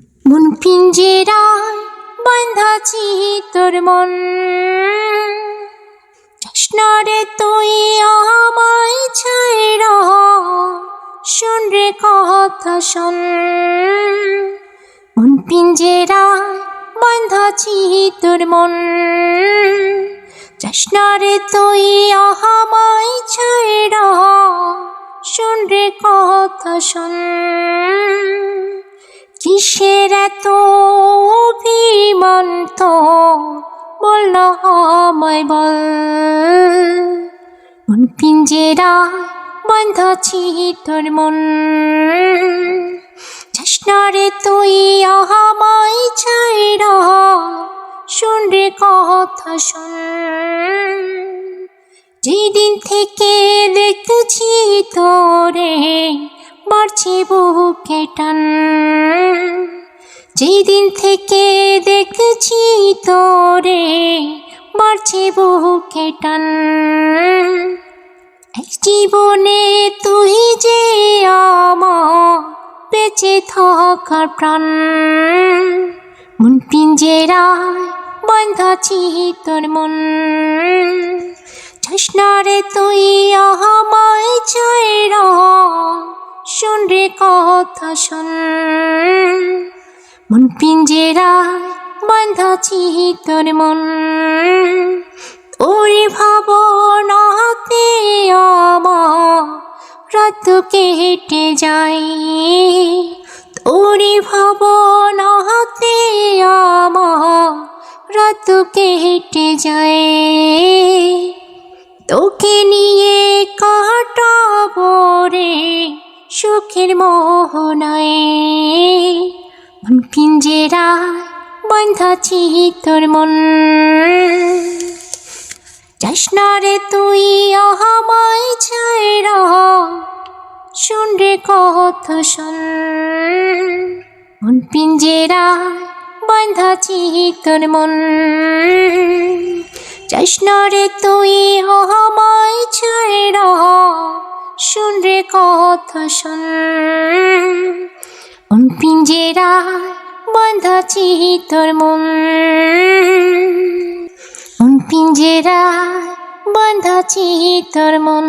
মন পিঞ্জেরায় বাঁধাছি তোর মন। কৃষ্ণরে তুই আমায় ছাইরা শোন রে কথা শোন। মন পিঞ্জেরায় বাঁধাছি তোর মন। কৃষ্ণরে তুই আমায় ছাইরা শোন রে কথা শোন। কিসের এত অভিমান তো? বল আমায় বল। মন পিঞ্জেরায় বাঁধাছি তোর মন। চেষ্টারে তুই, আমায় ছাইরা শোন রে কথা শোন। যেদিন থেকে দেখছি তোরে বাড়ছে বুকে টান, যেদিন থেকে দেখছি তোরে বাড়ছে বুকে টান। জীবনে তুই যে আমার বেঁচে থাকার প্রাণ, মন পিঞ্জেরায় বাঁধাছি তোর মন। ঝষ্ণারে তুই আমায় চাইরা শোন রে কথা শোন। মন পিঞ্জেরায় বাঁধাছি তোর মন। তোর ভাবনাতে আমার রাত কেটে যায়। তোর ভাবনাতে আমার রাত কেটে যায়। তোকে নিয়ে পিঞ্জেরায় বাঁধাছি তোর মন। যাসনারে তুই, আমায় ছাইরা শোন রে কথা শোন। মন পিঞ্জেরায় বাঁধাছি তোর মন। যাসনারে তুই, আমায় ছাইরা শোন রে কথা শোন। মন পিঞ্জেরায় বাঁধাছি তোর মন। মন পিঞ্জেরায় বাঁধাছি তোর মন।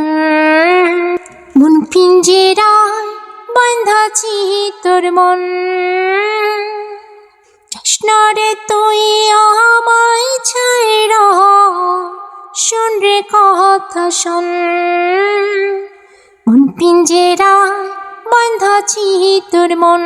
মন পিঞ্জেরায় বাঁধাছি তোর মন। কৃষ্ণরে তুই আমায় ছাইরা শোন রে কথা শোন। মন পিঞ্জেরায় বাঁধাছি তোর মন।